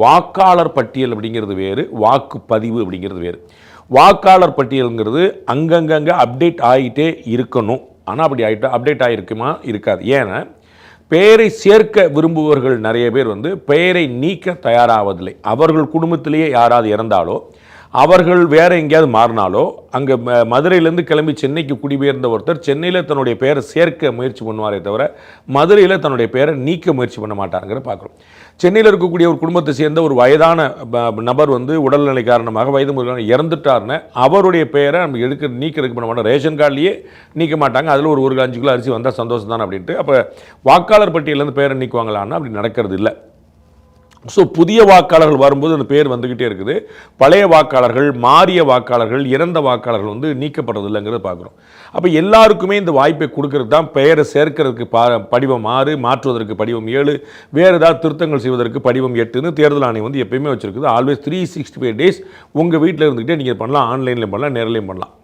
வாக்காளர் பட்டியல் அப்படிங்கிறது வேறு வாக்குப்பதிவு அப்படிங்கிறது வேறு. வாக்காளர் பட்டியலுங்கிறது அங்கங்கங்கே அப்டேட் ஆகிட்டே இருக்கணும். ஆனால் அப்படி ஆகிட்டா அப்டேட் ஆகிருக்குமா இருக்காது. ஏன்னா பெயரை சேர்க்க விரும்புபவர்கள் நிறைய பேர் வந்து பெயரை நீக்க தயாராவதில்லை. அவர்கள் குடும்பத்திலேயே யாராவது இறந்தாலோ அவர்கள் வேறு எங்கேயாவது மாறினாலோ அங்கே மதுரையிலேருந்து கிளம்பி சென்னைக்கு குடிபெயர்ந்த ஒருத்தர் சென்னையில் தன்னுடைய பெயரை சேர்க்க முயற்சி பண்ணுவாரே தவிர மதுரையில் தன்னுடைய பெயரை நீக்க முயற்சி பண்ண மாட்டாருங்கிற பார்க்குறோம் சென்னையில் இருக்கக்கூடிய ஒரு குடும்பத்தை சேர்ந்த ஒரு வயதான ப- நபர் வந்து உடல்நிலை காரணமாக வயது முதிர்வான இறந்துட்டாருன்னு அவருடைய பெயரை நம்ம எடுக்க நீக்கிறதுக்கு பண்ண மாட்டோம். ரேஷன் கார்டுலேயே நீக்க மாட்டாங்க. அதில் ஒரு ஒரு அஞ்சு கிலோ அரிசி வந்தால் சந்தோஷம் தானே அப்படின்ட்டு. அப்போ வாக்காளர் பட்டியலேருந்து பெயரை நீக்குவாங்களான்னா அப்படி நடக்கிறது இல்லை. ஸோ புதிய வாக்காளர்கள் வரும்போது அந்த பேர் வந்துக்கிட்டே இருக்குது. பழைய வாக்காளர்கள் மாறிய வாக்காளர்கள் இறந்த வாக்காளர்கள் வந்து நீக்கப்படுறதில்லைங்கிறத பார்க்குறோம். அப்போ எல்லாருக்குமே இந்த வாய்ப்பை கொடுக்கறது தான் பெயரை சேர்க்கறதுக்கு பா படிவம் ஆறு மாற்றுவதற்கு படிவம் ஏழு வேறு ஏதாவது திருத்தங்கள் செய்வதற்கு படிவம் எட்டுன்னு தேர்தல் ஆணையம் வந்து எப்பயுமே வச்சுருக்குது. Always three sixty five days உங்கள் வீட்டில் இருந்துக்கிட்டே நீங்கள் பண்ணலாம் ஆன்லைன்லேயும் பண்ணலாம் நேரிலையும் பண்ணலாம்.